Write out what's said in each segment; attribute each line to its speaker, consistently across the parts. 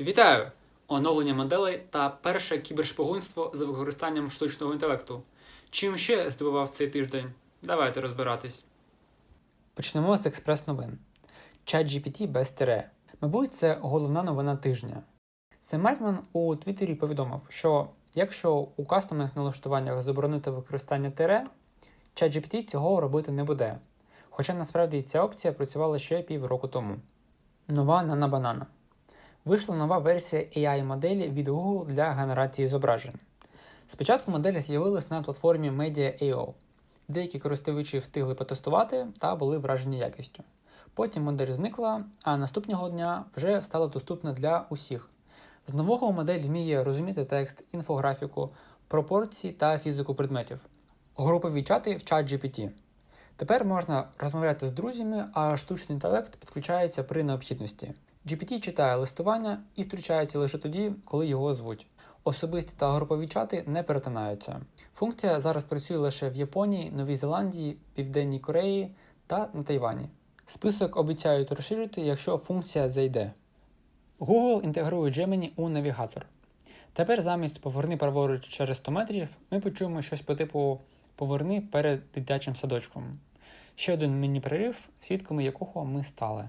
Speaker 1: Вітаю! Оновлення моделей та перше кібершпигунство за використанням штучного інтелекту. Чим ще здивував цей тиждень? Давайте розбиратись. Почнемо з експрес-новин. ChatGPT без тире. Мабуть, це головна новина тижня. Сем Мальтман у Твіттері повідомив, що якщо у кастомних налаштуваннях заборонити використання тире, ChatGPT цього робити не буде. Хоча насправді ця опція працювала ще півроку тому. Нова Nana Banana. Вийшла нова версія AI-моделі від Google для генерації зображень. Спочатку моделі з'явились на платформі Media.io. Деякі користувачі встигли потестувати та були вражені якістю. Потім модель зникла, а наступного дня вже стала доступна для усіх. З нового модель вміє розуміти текст, інфографіку, пропорції та фізику предметів. Групові чати в ChatGPT. Тепер можна розмовляти з друзями, а штучний інтелект підключається при необхідності. GPT читає листування і зустрічається лише тоді, коли його звуть. Особисті та групові чати не перетинаються. Функція зараз працює лише в Японії, Новій Зеландії, Південній Кореї та на Тайвані. Список обіцяють розширити, якщо функція зайде. Google інтегрує Gemini у навігатор. Тепер замість поверни праворуч через 100 метрів ми почуємо щось по типу поверни перед дитячим садочком. Ще один міні-прорив, свідками якого ми стали.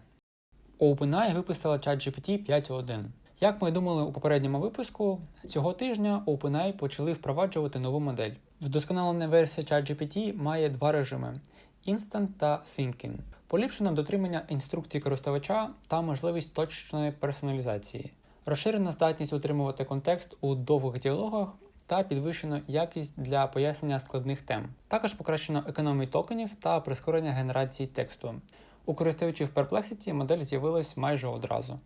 Speaker 1: OpenAI випустила ChatGPT 5.1. Як ми думали у попередньому випуску, цього тижня OpenAI почали впроваджувати нову модель. Вдосконалена версія ChatGPT має два режими: Instant та Thinking. Поліпшено дотримання інструкцій користувача та можливість точної персоналізації, розширена здатність утримувати контекст у довгих діалогах та підвищено якість для пояснення складних тем. Також покращено економію токенів та прискорення генерації тексту. У користувачів Perplexity модель з'явилась майже одразу.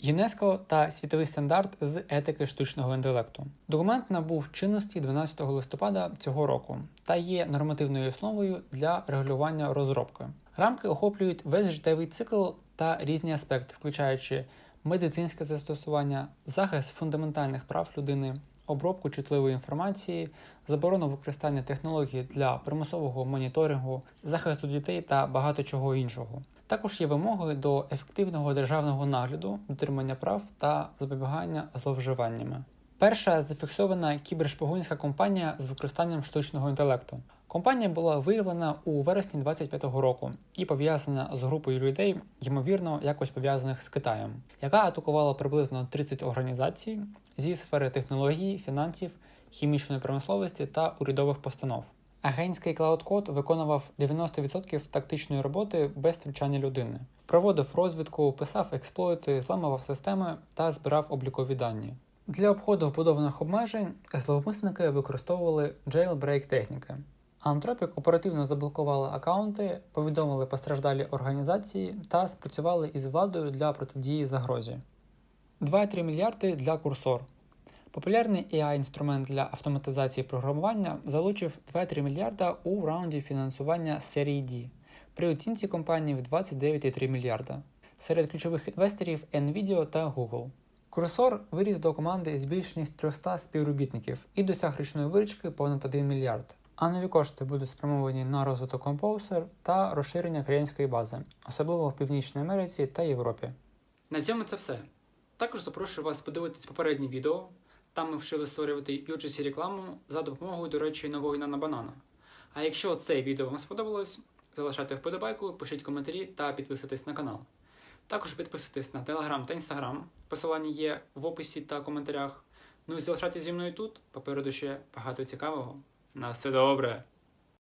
Speaker 1: ЮНЕСКО та світовий стандарт з етики штучного інтелекту. Документ набув чинності 12 листопада цього року та є нормативною основою для регулювання розробки. Рамки охоплюють весь життєвий цикл та різні аспекти, включаючи медицинське застосування, захист фундаментальних прав людини, обробку чутливої інформації, заборону використання технологій для примусового моніторингу, захисту дітей та багато чого іншого. Також є вимоги до ефективного державного нагляду, дотримання прав та запобігання зловживаннями. Перша зафіксована кібершпигунська компанія з використанням штучного інтелекту. Компанія була виявлена у вересні 25-го року і пов'язана з групою людей, ймовірно, якось пов'язаних з Китаєм, яка атакувала приблизно 30 організацій зі сфери технологій, фінансів, хімічної промисловості та урядових постанов. Агентський клауд-код виконував 90% тактичної роботи без втручання людини, проводив розвідку, писав експлойти, зламував системи та збирав облікові дані. Для обходу вбудованих обмежень зловмисники використовували jailbreak техніки. Anthropic оперативно заблокували аккаунти, повідомили постраждалі організації та спрацювали із владою для протидії загрозі. 2,3 мільярди для курсор. Популярний AI-інструмент для автоматизації програмування залучив 2,3 мільярда у раунді фінансування серії D при оцінці компанії в 29,3 мільярда. Серед ключових інвесторів Nvidia та Google. Курсор виріс до команди з більш ніж 300 співробітників і досяг річної виручки понад 1 мільярд. А нові кошти будуть спрямовані на розвиток Composer та розширення клієнтської бази, особливо в Північній Америці та Європі. На цьому це все. Також запрошую вас подивитись попереднє відео. Там ми вчили створювати UGC рекламу за допомогою, до речі, нової нанобанана. А якщо це відео вам сподобалось, залишайте вподобайку, пишіть коментарі та підписуйтесь на канал. Також підписуйтесь на Telegram та Instagram. Посилання є в описі та коментарях. Ну і залишайтесь зі мною тут. Попереду ще багато цікавого. На все добре!